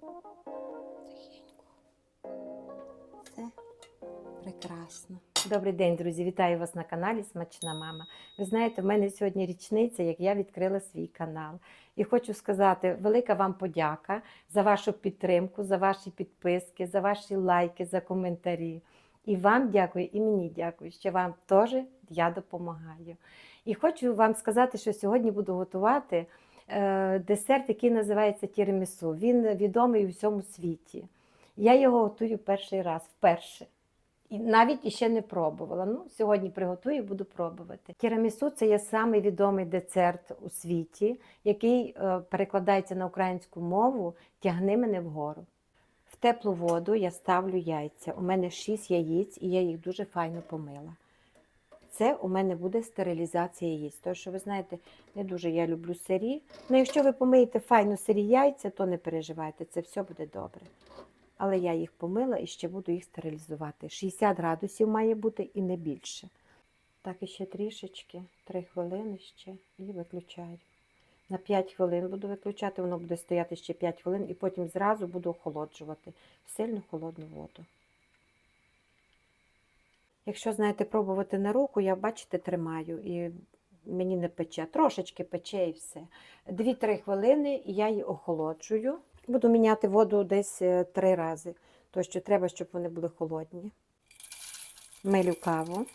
Тихенько. Все прекрасно. Добрий день, друзі! Вітаю вас на каналі Смачна Мама. Ви знаєте, в мене сьогодні річниця, як я відкрила свій канал. І хочу сказати велика вам подяка за вашу підтримку, за ваші підписки, за ваші лайки, за коментарі. І вам дякую, і мені дякую, що вам теж я допомагаю. І хочу вам сказати, що сьогодні буду готувати десерт, який називається тірамісу. Він відомий у всьому світі. Я його готую перший раз, вперше. І навіть іще не пробувала. Ну, сьогодні приготую, буду пробувати. Тірамісу це є самий відомий десерт у світі, який е, перекладається на українську мову Тягни мене вгору. В теплу воду я ставлю яйця. У мене 6 яєць, і я їх дуже файно помила. Це у мене буде стерилізація яєць. Тому що ви знаєте, не дуже я люблю сирі. Ну, якщо ви помиєте файно сирі яйця, то не переживайте, це все буде добре. Але я їх помила і ще буду їх стерилізувати. 60 градусів має бути і не більше. Так, і ще трішечки, 3 хвилини ще і виключаю. На 5 хвилин буду виключати, воно буде стояти ще 5 хвилин, і потім зразу буду охолоджувати в сильно холодну воду. Якщо знаєте, пробувати на руку, я, бачите, тримаю і мені не пече. Трошечки пече і все. 2-3 хвилини я її охолоджую. Буду міняти воду десь е, три рази, то що треба, щоб вони були холодні. Милю каву.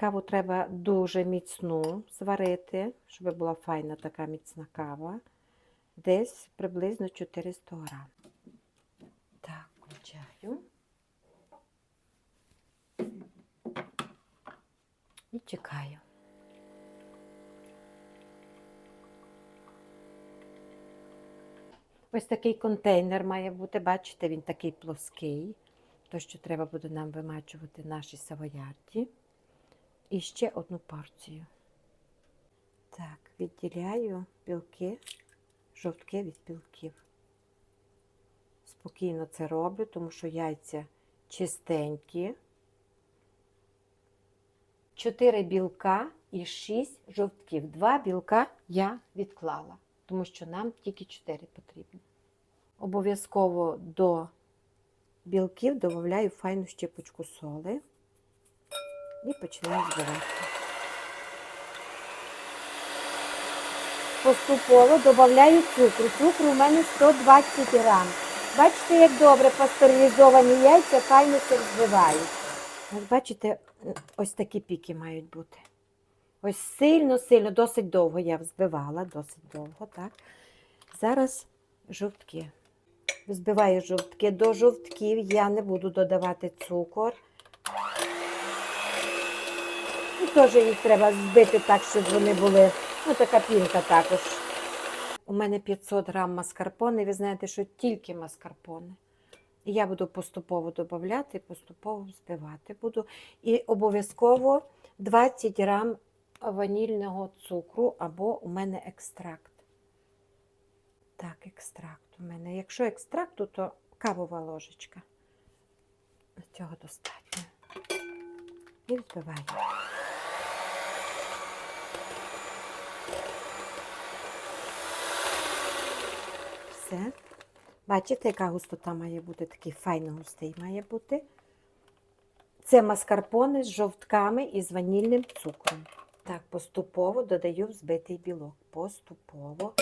Каву треба дуже міцну зварити, щоб була файна така міцна кава. Десь приблизно 400 грам. Так, включаю. І чекаю. Ось такий контейнер має бути, бачите, він такий плоский, то що треба буде нам вимачувати наші савоярді. І ще одну порцію. Так, відділяю білки, жовтки від білків. Спокійно це роблю, тому що яйця чистенькі. 4 білка і 6 жовтків. Два білка я відклала, тому що нам тільки 4 потрібно. Обов'язково до білків додаю файну щепочку соли і починаю збивати. Поступово додаю цукру. Цукру у мене 120 грам. Бачите, як добре пастеризовані яйця файно це збивають. От бачите, ось такі піки мають бути. Ось сильно-сильно, досить довго я взбивала, досить довго, так. Зараз жовтки. Взбиваю жовтки. До жовтків я не буду додавати цукор. І теж їх треба збити так, щоб вони були. Ну, така пінка також. У мене 500 грам маскарпоне. Ви знаєте, що тільки маскарпоне. І я буду поступово додавати, поступово збивати буду. І обов'язково 20 грам ванільного цукру або у мене екстракт. Так, екстракт у мене. Якщо екстракту, то кавова ложечка. Цього достатньо. І збиваю. Все. Бачите, яка густота має бути, такий файно густий має бути. Це маскарпоне з жовтками і з ванільним цукром. Так, поступово додаю взбитий білок. Поступово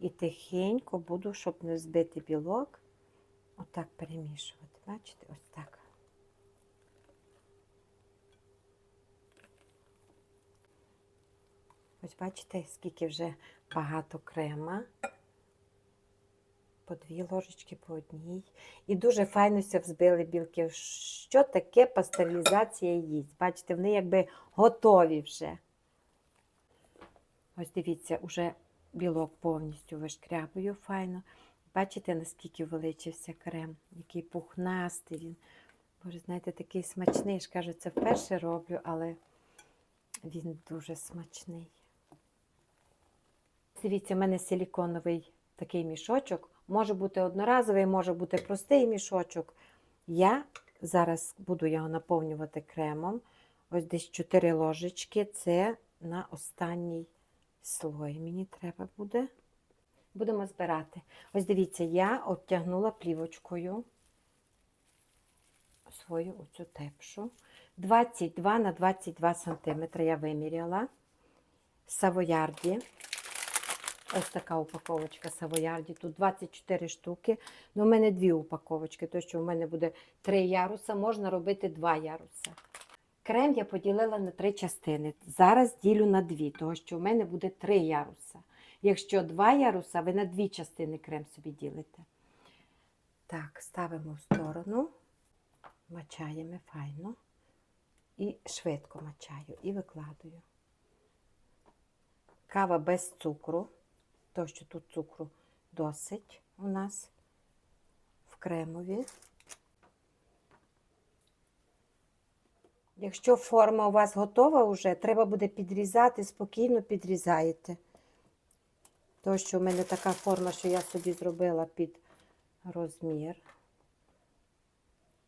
і тихенько буду, щоб не збити білок, отак перемішувати. Бачите, ось так. Ось бачите, скільки вже багато крема по дві ложечки по одній. І дуже файно взбили білки. Що таке пастеризація їсть? Бачите, вони якби готові вже. Ось дивіться, уже білок повністю вишкрябую файно. Бачите, наскільки величився крем, який пухнастий він. Боже, знаєте, такий смачний. ж кажу, це вперше роблю, але він дуже смачний. Дивіться, в мене силіконовий такий мішочок. Може бути одноразовий, може бути простий мішочок. Я Зараз буду його наповнювати кремом. Ось десь 4 ложечки. Це на останній слой мені треба буде. Будемо збирати. Ось дивіться, я обтягнула плівочкою свою оцю тепшу. 22 на 22 см я виміряла. Савоярді. Ось така упаковочка Савоярді. Тут 24 штуки. Ну, у мене дві упаковочки, тому що в мене буде три яруса, можна робити два яруса. Крем я поділила на три частини. Зараз ділю на дві, тому що в мене буде три яруса. Якщо два яруса, ви на дві частини крем собі ділите. Так, ставимо в сторону, мачаємо файно і швидко мачаю і викладаю. Кава без цукру, тому що тут цукру досить у нас в кремові. Якщо форма у вас готова вже, треба буде підрізати, спокійно підрізаєте. Тому що в мене така форма, що я собі зробила під розмір.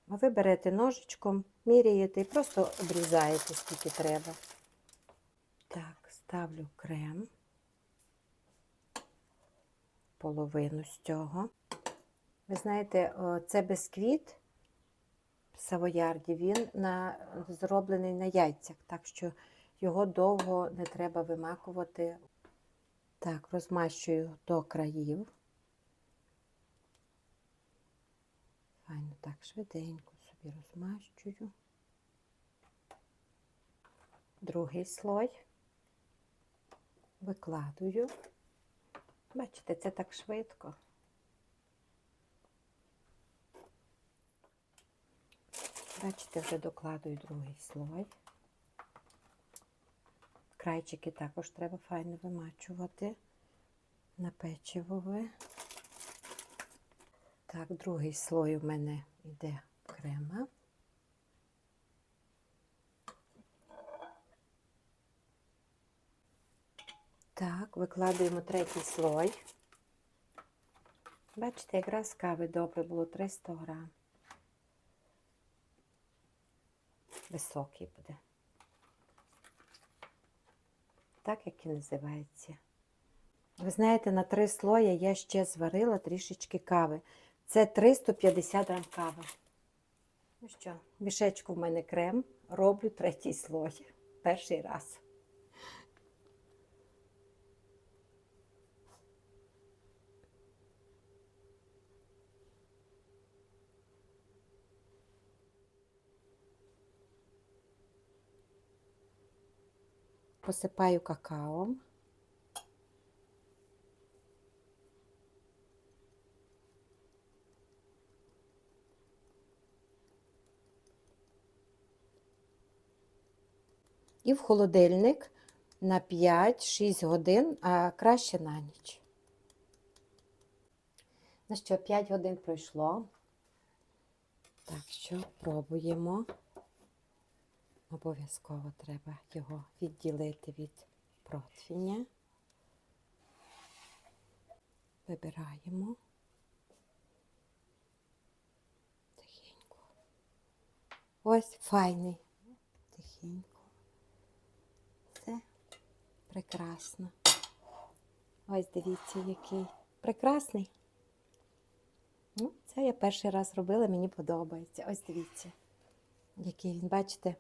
А ви берете ножичком, міряєте і просто обрізаєте, скільки треба. Так, ставлю крем, половину з цього. Ви знаєте, це бисквіт Савоярді, він на, зроблений на яйцях, так що його довго не треба вимакувати. Так, розмащую до країв. Файно так швиденько собі розмащую. Другий слой викладую. Бачите, це так швидко. Бачите, вже докладую другий слой. Крайчики також треба файно вимачувати на печивове. Так, другий слой у мене йде крема. Так, викладуємо третій слой. Бачите, якраз кави добре було 300 грам. Високий буде. Так, як і називається. Ви знаєте, на три слої я ще зварила трішечки кави. Це 350 грам кави. Ну що, мішечку в мене крем, роблю третій слой. Перший раз. Посипаю какао. І в холодильник на 5-6 годин, а краще на ніч. Ну що, 5 годин пройшло. Так що пробуємо. Обов'язково треба його відділити від противня. Вибираємо тихенько. Ось файний. Тихенько. Все прекрасно. Ось дивіться, який прекрасний. Ну, це я перший раз робила, мені подобається. Ось дивіться, який він, бачите?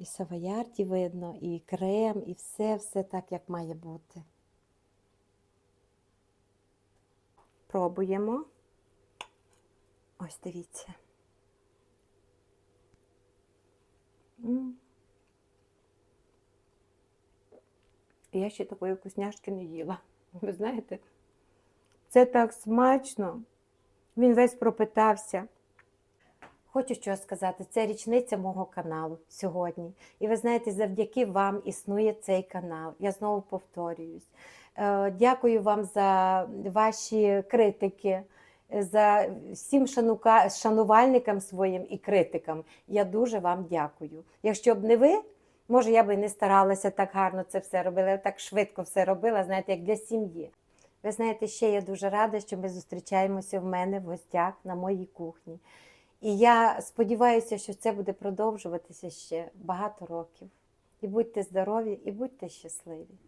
І савоярді видно, і крем, і все, все так, як має бути. Пробуємо. Ось дивіться. Я ще такої вкусняшки не їла. Ви знаєте, це так смачно. Він весь пропитався. Хочу що сказати, це річниця мого каналу сьогодні. І ви знаєте, завдяки вам існує цей канал. Я знову повторююсь. Е, Дякую вам за ваші критики, за всім шанувальникам своїм і критикам. Я дуже вам дякую. Якщо б не ви, може, я би не старалася так гарно це все робила, так швидко все робила, знаєте, як для сім'ї. Ви знаєте, ще я дуже рада, що ми зустрічаємося в мене в гостях на моїй кухні. І я сподіваюся, що це буде продовжуватися ще багато років. І будьте здорові, і будьте щасливі.